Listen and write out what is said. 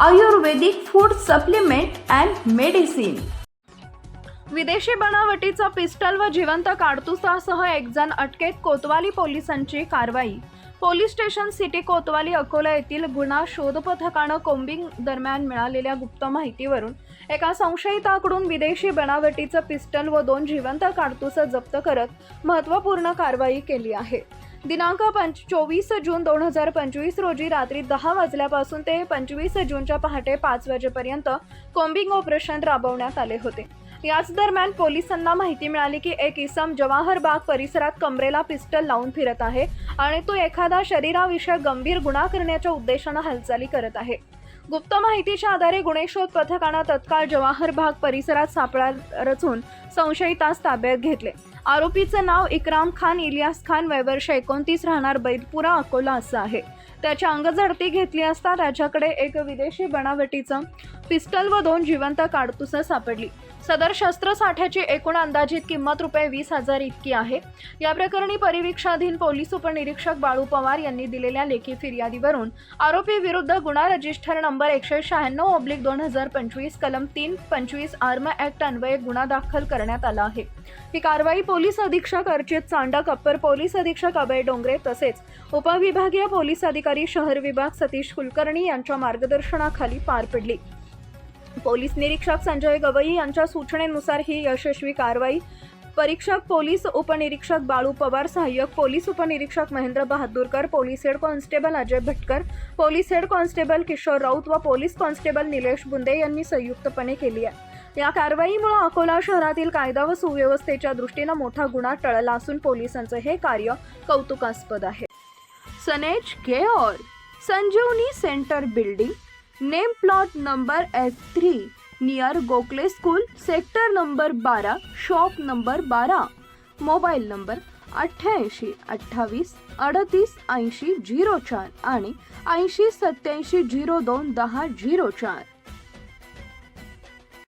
Ayurvedic food supplement and medicine. विदेशी बनावटीचा pistol व जिवंत काडतुसासह एक जण अटकेत कोतवाली पोलिसांची कारवाई. पोलीस स्टेशन सिटी कोतवाली अकोला येथील गुन्हा शोध पथकानं कोम्बिंग दरम्यान मिळालेल्या गुप्त माहितीवरून एका संशयिताकडून विदेशी बनावटीचं पिस्टल व दोन जिवंत काडतुस जप्त करत महत्त्वपूर्ण कारवाई केली आहे. दिनांक पंच चोवीस जून दोन हजार पंचवीस रोजी रात्री दहा वाजल्यापासून ते पंचवीस जूनच्या पहाटे पाच वाजेपर्यंत कोम्बिंग ऑपरेशन राबवण्यात आले होते. याच दरम्यान पोलिसांना माहिती मिळाली की एक इसम जवाहर बाग परिसरात कमरेला पिस्टल लावून फिरत आहे आणि तो एखादा शरीराविषयक गंभीर गुन्हा करण्याच्या उद्देशानं हालचाली करत आहे. गुप्त माहितीच्या आधारे गुन्हे शोध पथकानं तत्काळ जवाहर बाग परिसरात सापळा रचून संशयितास ताब्यात घेतले. आरोपीचं नाव इक्राम खान इलियास खान वय वर्ष एकोणतीस राहणार बैलपुरा अकोला असं आहे. त्याच्या अंगझडती घेतली असता त्याच्याकडे एक विदेशी बनावटीचं पिस्टल व दोन जिवंत काडतुसं सापडली. सदर शस्त्रसाठ्याची एकूण अंदाजित किंमत रुपये वीस हजार इतकी आहे. या प्रकरणी परिवीक्षाधीन पोलीस उपनिरीक्षक बाळू पवार यांनी दिलेल्या लेखी फिर्यादीवरून आरोपी विरुद्ध गुन्हा रजिस्टर नंबर एकशे शहाण्णव ऑब्लिक दोन हजार पंचवीस कलम तीन पंचवीस आर्म ऍक्ट अन्वये गुन्हा दाखल करण्यात आला आहे. ही कारवाई पोलीस अधीक्षक अर्चित चांडक अप्पर पोलीस अधीक्षक अभय डोंगरे तसेच उपविभागीय पोलीस अधिकारी शहर विभाग सतीश कुलकर्णी यांच्या मार्गदर्शनाखाली पार पडली. पोलीस निरीक्षक संजय गवई यांच्या सूचनेनुसार ही यशस्वी कारवाई परीक्षक पोलीस उपनिरीक्षक बाळू पवार सहाय्यक पोलीस उपनिरीक्षक Mahendra Bahadurkar police head constable Ajay Bhatkar police head constable Kishor Raut व पोलीस कॉन्स्टेबल निलेश बुंदे यांनी संयुक्तपणे केली आहे. या कारवाईमुळे अकोला शहरातील कायदा व सुव्यवस्थेच्या दृष्टीनं मोठा गुन्हा टळला असून पोलिसांचं हे कार्य कौतुकास्पद आहे. सनेज care Sanjeevani centre building name plot number S three near Gokhale school sector number बारा शॉप नंबर बारा मोबाईल नंबर अठ्ठ्याऐंशी अठ्ठावीस अडतीस ऐंशी झिरो चार आणि ऐंशी सत्याऐंशी झिरो दोन दहा झिरो चार.